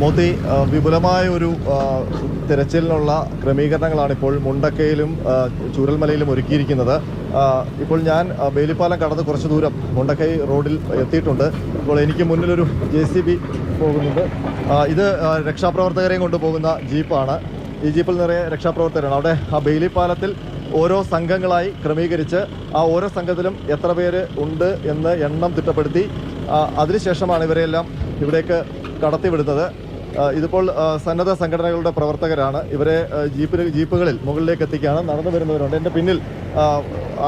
മോത്തി വിപുലമായ ഒരു തിരച്ചിലിനുള്ള ക്രമീകരണങ്ങളാണ് ഇപ്പോൾ മുണ്ടക്കയിലും ചൂരൽമലയിലും ഒരുക്കിയിരിക്കുന്നത്. ഇപ്പോൾ ഞാൻ ബേലിപ്പാലം കടന്ന് കുറച്ച് ദൂരം മുണ്ടക്കൈ റോഡിൽ എത്തിയിട്ടുണ്ട്. ഇപ്പോൾ എനിക്ക് മുന്നിലൊരു ജെ സി ബി പോകുന്നുണ്ട്. ഇത് രക്ഷാപ്രവർത്തകരെയും കൊണ്ടുപോകുന്ന ജീപ്പാണ്. ഈ ജീപ്പിൽ നിറയെ രക്ഷാപ്രവർത്തകരാണ്. അവിടെ ആ ബെയിലിപ്പാലത്തിൽ ഓരോ സംഘങ്ങളായി ക്രമീകരിച്ച് ആ ഓരോ സംഘത്തിലും എത്ര പേര് ഉണ്ട് എന്ന് എണ്ണം തിട്ടപ്പെടുത്തി അതിനുശേഷമാണ് ഇവരെയെല്ലാം ഇവിടേക്ക് കടത്തിവിടുന്നത്. ഇതിപ്പോൾ സന്നദ്ധ സംഘടനകളുടെ പ്രവർത്തകരാണ്. ഇവരെ ജീപ്പിന് ജീപ്പുകളിൽ മുകളിലേക്ക് എത്തിക്കുകയാണ് നടന്നു വരുന്നവരുണ്ട്. എന്റെ പിന്നിൽ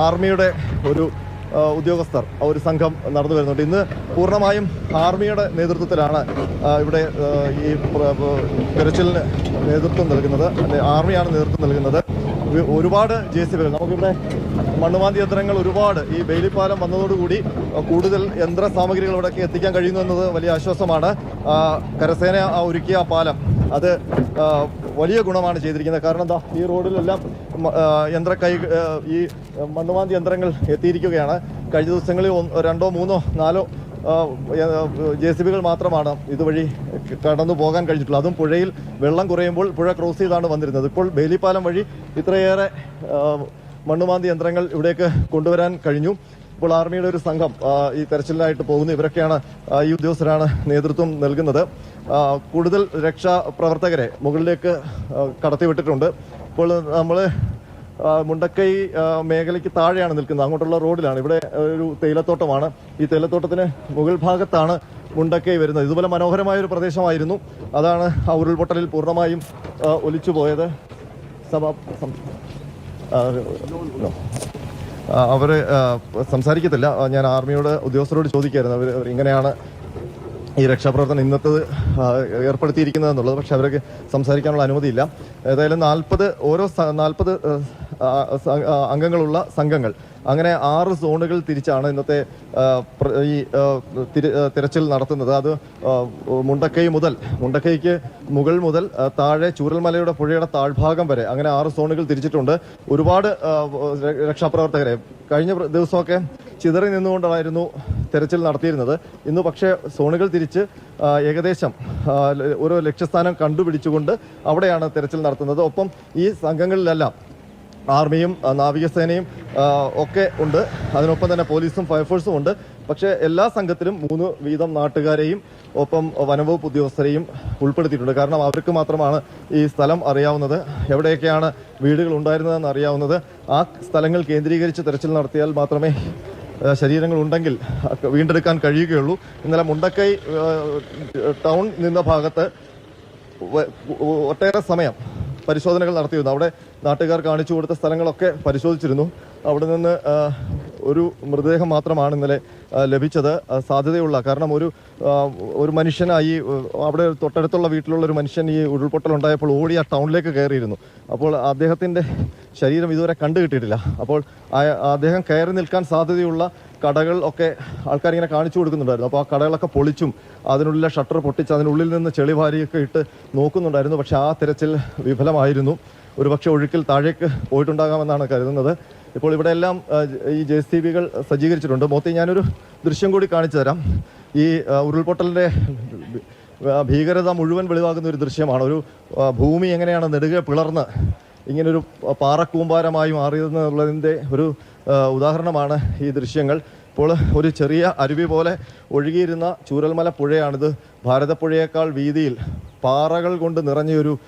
ആർമിയുടെ ഒരു ഉദ്യോഗസ്ഥർ ഒരു സംഘം നടന്നു വരുന്നുണ്ട്. ഇന്ന് പൂർണമായും ആർമിയുടെ നേതൃത്വത്തിലാണ് ഇവിടെ ഈ തെരച്ചിലിന് നേതൃത്വം നൽകുന്നത്. അല്ലെ ആർമിയാണ് നേതൃത്വം നൽകുന്നത്. ഒരുപാട് ജെ സി ബികൾ നമുക്കിവിടെ മണ്ണുമാന്തി യന്ത്രങ്ങൾ ഒരുപാട് ഈ ബെയിലിപ്പാലം വന്നതോടുകൂടി കൂടുതൽ യന്ത്ര സാമഗ്രികൾ ഇവിടേക്ക് എത്തിക്കാൻ കഴിയുന്നു എന്നത് വലിയ ആശ്വാസമാണ്. കരസേന ഒരുക്കിയ പാലം അത് വലിയ ഗുണമാണ് ചെയ്തിരിക്കുന്നത്. കാരണം എന്താ ഈ റോഡിലെല്ലാം യന്ത്ര കൈ ഈ മണ്ണുമാന്തി യന്ത്രങ്ങൾ എത്തിയിരിക്കുകയാണ്. കഴിഞ്ഞ ദിവസങ്ങളിൽ രണ്ടോ മൂന്നോ നാലോ ജെ സി ബികൾ മാത്രമാണ് ഇതുവഴി കടന്നു പോകാൻ കഴിഞ്ഞിട്ടുള്ളത്. അതും പുഴയിൽ വെള്ളം കുറയുമ്പോൾ പുഴ ക്രോസ് ചെയ്താണ് വന്നിരുന്നത്. ഇപ്പോൾ ബേലിപ്പാലം വഴി ഇത്രയേറെ മണ്ണുമാന്തി യന്ത്രങ്ങൾ ഇവിടേക്ക് കൊണ്ടുവരാൻ കഴിഞ്ഞു. ഇപ്പോൾ ആർമിയുടെ ഒരു സംഘം ഈ തെരച്ചിലിനായിട്ട് പോകുന്നു. ഇവരൊക്കെയാണ് ഈ ഉദ്യോഗസ്ഥരാണ് നേതൃത്വം നൽകുന്നത്. കൂടുതൽ രക്ഷാപ്രവർത്തകരെ മുകളിലേക്ക് കടത്തിവിട്ടിട്ടുണ്ട്. ഇപ്പോൾ നമ്മൾ മുണ്ടക്കൈ മേഖലയ്ക്ക് താഴെയാണ് നിൽക്കുന്നത്. അങ്ങോട്ടുള്ള റോഡിലാണ്. ഇവിടെ ഒരു തേയിലത്തോട്ടമാണ്. ഈ തേയിലത്തോട്ടത്തിന് മുകൾ ഭാഗത്താണ് മുണ്ടക്കൈ വരുന്നത്. ഇതുപോലെ മനോഹരമായ ഒരു പ്രദേശമായിരുന്നു. അതാണ് ആ ഉരുൾപൊട്ടലിൽ പൂർണമായും ആ, ഒലിച്ചു പോയത് സഭ ആ, സംസാരിക്കത്തില്ല. ഞാൻ ആർമിയോട് ഉദ്യോഗസ്ഥരോട് ചോദിക്കായിരുന്നു. അവർ അവർ ഇങ്ങനെയാണ് ഈ രക്ഷാപ്രവർത്തനം ഇന്നത്തത് ഏർപ്പെടുത്തിയിരിക്കുന്നത് എന്നുള്ളത്. പക്ഷെ അവർക്ക് സംസാരിക്കാനുള്ള അനുമതിയില്ല. ഏതായാലും നാൽപ്പത് ഓരോ നാൽപ്പത് അംഗങ്ങളുള്ള സംഘങ്ങൾ. അങ്ങനെ ആറ് സോണുകൾ തിരിച്ചാണ് ഇന്നത്തെ ഈ തിരച്ചിൽ നടത്തുന്നത്. അത് മുണ്ടക്കൈ മുതൽ മുണ്ടക്കൈക്ക് മുകൾ മുതൽ താഴെ ചൂരൽമലയുടെ പുഴയുടെ താഴ്ഭാഗം വരെ അങ്ങനെ ആറ് സോണുകൾ തിരിച്ചിട്ടുണ്ട്. ഒരുപാട് രക്ഷാപ്രവർത്തകരെ കഴിഞ്ഞ ദിവസമൊക്കെ ചിതറി നിന്നുകൊണ്ടായിരുന്നു തെരച്ചിൽ നടത്തിയിരുന്നത്. ഇന്ന് പക്ഷേ സോണുകൾ തിരിച്ച് ഏകദേശം ഓരോ ലക്ഷ്യസ്ഥാനം കണ്ടുപിടിച്ചുകൊണ്ട് അവിടെയാണ് തെരച്ചിൽ നടത്തുന്നത്. ഒപ്പം ഈ സംഘങ്ങളിലെല്ലാം ആർമിയും നാവികസേനയും ഒക്കെ ഉണ്ട്. അതിനൊപ്പം തന്നെ പോലീസും ഫയർഫോഴ്സും ഉണ്ട്. പക്ഷേ എല്ലാ സംഘത്തിലും മൂന്ന് വീതം നാട്ടുകാരെയും ഒപ്പം വനംവകുപ്പ് ഉദ്യോഗസ്ഥരെയും ഉൾപ്പെടുത്തിയിട്ടുണ്ട്. കാരണം അവർക്ക് മാത്രമാണ് ഈ സ്ഥലം അറിയാവുന്നത്. എവിടെയൊക്കെയാണ് വീടുകൾ ഉണ്ടായിരുന്നതെന്ന് അറിയാവുന്നത്. ആ സ്ഥലങ്ങൾ കേന്ദ്രീകരിച്ച് തെരച്ചിൽ നടത്തിയാൽ മാത്രമേ ശരീരങ്ങൾ ഉണ്ടെങ്കിൽ വീണ്ടെടുക്കാൻ കഴിയുകയുള്ളൂ. ഇന്നലെ മുണ്ടക്കൈ ടൗൺ നിന്ന ഭാഗത്ത് ഒട്ടേറെ സമയം പരിശോധനകൾ നടത്തിയിരുന്നു. അവിടെ നാട്ടുകാർ കാണിച്ചു കൊടുത്ത സ്ഥലങ്ങളൊക്കെ പരിശോധിച്ചിരുന്നു. അവിടെ നിന്ന് ഒരു മൃതദേഹം മാത്രമാണ് ഇന്നലെ ലഭിച്ചത്. സാധ്യതയുള്ള കാരണം ഒരു ഒരു മനുഷ്യനായി അവിടെ തൊട്ടടുത്തുള്ള വീട്ടിലുള്ള ഒരു മനുഷ്യൻ ഈ ഉരുൾപൊട്ടൽ ഉണ്ടായപ്പോൾ ഓടി ആ ടൗണിലേക്ക് കയറിയിരുന്നു. അപ്പോൾ അദ്ദേഹത്തിന്റെ ശരീരം ഇതുവരെ കണ്ടു കിട്ടിയിട്ടില്ല അപ്പോൾ അദ്ദേഹം കയറി നിൽക്കാൻ സാധ്യതയുള്ള കടകൾ ഒക്കെ ആൾക്കാർ ഇങ്ങനെ കാണിച്ചു കൊടുക്കുന്നുണ്ടായിരുന്നു. അപ്പോൾ ആ കടകളൊക്കെ പൊളിച്ചും അതിനുള്ളിലെ ഷട്ടർ പൊട്ടിച്ച് അതിനുള്ളിൽ നിന്ന് ചെളിവാരിയൊക്കെ ഇട്ട് നോക്കുന്നുണ്ടായിരുന്നു. പക്ഷെ ആ തിരച്ചിൽ വിഫലമായിരുന്നു. ഒരുപക്ഷെ ഒഴുക്കിൽ താഴേക്ക് പോയിട്ടുണ്ടാകാമെന്നാണ് കരുതുന്നത്. ഇപ്പോൾ ഇവിടെ എല്ലാം ഈ ജെ സി ബികൾ സജ്ജീകരിച്ചിട്ടുണ്ട്. മൊത്തം ഞാനൊരു ദൃശ്യം കൂടി കാണിച്ചു തരാം. ഈ ഉരുൾപൊട്ടലിന്റെ ഭീകരത മുഴുവൻ വെളിവാകുന്ന ഒരു ദൃശ്യമാണ്. ഒരു ഭൂമി എങ്ങനെയാണ് നെടുകെ പിളർന്ന് ഇങ്ങനൊരു പാറക്കൂമ്പാരമായി മാറിയതെന്നുള്ളതിന്റെ ഒരു ഉദാഹരണമാണ് ഈ ദൃശ്യങ്ങൾ. ഇപ്പോൾ ഒരു ചെറിയ അരുവി പോലെ ഒഴുകിയിരുന്ന ചൂരൽമല പുഴയാണിത്. ഭാരതപ്പുഴയേക്കാൾ വീതിയിൽ പാറകൾ കൊണ്ട് നിറഞ്ഞൊരു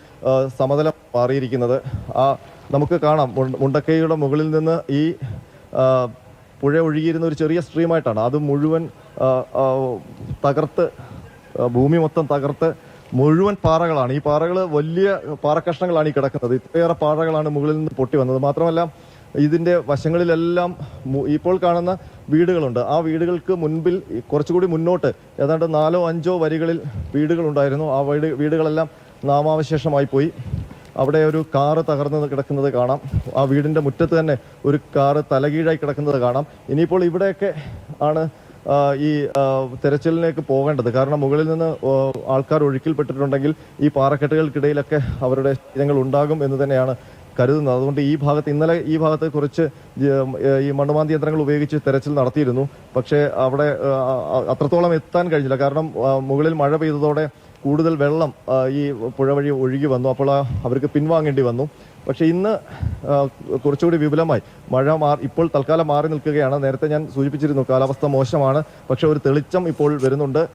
സമതലം മാറിയിരിക്കുന്നത്. ആ നമുക്ക് കാണാം. മുണ്ട- മുണ്ടക്കൈയുടെ മുകളിൽ നിന്ന് ഈ പുഴ ഒഴുകിയിരുന്ന ഒരു ചെറിയ സ്ട്രീമായിട്ടാണ്. അത് മുഴുവൻ തകർത്ത് ഭൂമി മൊത്തം തകർത്ത് മുഴുവൻ പാറകളാണ്. ഈ പാറകൾ വലിയ പാറക്കഷ്ണങ്ങളാണ് ഈ കിടക്കുന്നത്. ഇത്രയേറെ പാറകളാണ് മുകളിൽ നിന്ന് പൊട്ടി വന്നത്. മാത്രമല്ല ഇതിന്റെ വശങ്ങളിലെല്ലാം ഇപ്പോൾ കാണുന്ന വീടുകളുണ്ട്. ആ വീടുകൾക്ക് മുൻപിൽ കുറച്ചുകൂടി മുന്നോട്ട് ഏതാണ്ട് നാലോ അഞ്ചോ വരികളിൽ വീടുകളുണ്ടായിരുന്നു. ആ വീട് വീടുകളെല്ലാം നാമാവശേഷമായി പോയി. അവിടെ ഒരു കാറ് തകർന്ന് കിടക്കുന്നത് കാണാം. ആ വീടിന്റെ മുറ്റത്ത് തന്നെ ഒരു കാറ് തലകീഴായി കിടക്കുന്നത് കാണാം. ഇനിയിപ്പോൾ ഇവിടെയൊക്കെ ആണ് ഈ തെരച്ചിലിനേക്ക് പോകേണ്ടത്. കാരണം മുകളിൽ നിന്ന് ആൾക്കാർ ഒഴുക്കിൽപ്പെട്ടിട്ടുണ്ടെങ്കിൽ ഈ പാറക്കെട്ടുകൾക്കിടയിലൊക്കെ അവരുടെ ശരീരങ്ങൾ ഉണ്ടാകും എന്ന് തന്നെയാണ് കരുതുന്നത്. അതുകൊണ്ട് ഈ ഭാഗത്ത് ഇന്നലെ ഈ ഭാഗത്ത് കുറച്ച് ഈ മണ്ണുമാന്തി യന്ത്രങ്ങൾ ഉപയോഗിച്ച് തെരച്ചിൽ നടത്തിയിരുന്നു. പക്ഷേ അവിടെ അത്രത്തോളം എത്താൻ കഴിഞ്ഞില്ല. കാരണം മുകളിൽ മഴ പെയ്തതോടെ കൂടുതൽ വെള്ളം ഈ പുഴ വഴി ഒഴുകി വന്നു. അപ്പോൾ അവർക്ക് പിൻവാങ്ങേണ്ടി വന്നു. പക്ഷേ ഇന്ന് കുറച്ചുകൂടി വിപുലമായി. മഴ മാറി ഇപ്പോൾ തൽക്കാലം മാറി നിൽക്കുകയാണ്. നേരത്തെ ഞാൻ സൂചിപ്പിച്ചിരുന്നു കാലാവസ്ഥ മോശമാണ്. പക്ഷേ ഒരു തെളിച്ചം ഇപ്പോൾ വരുന്നുണ്ട്.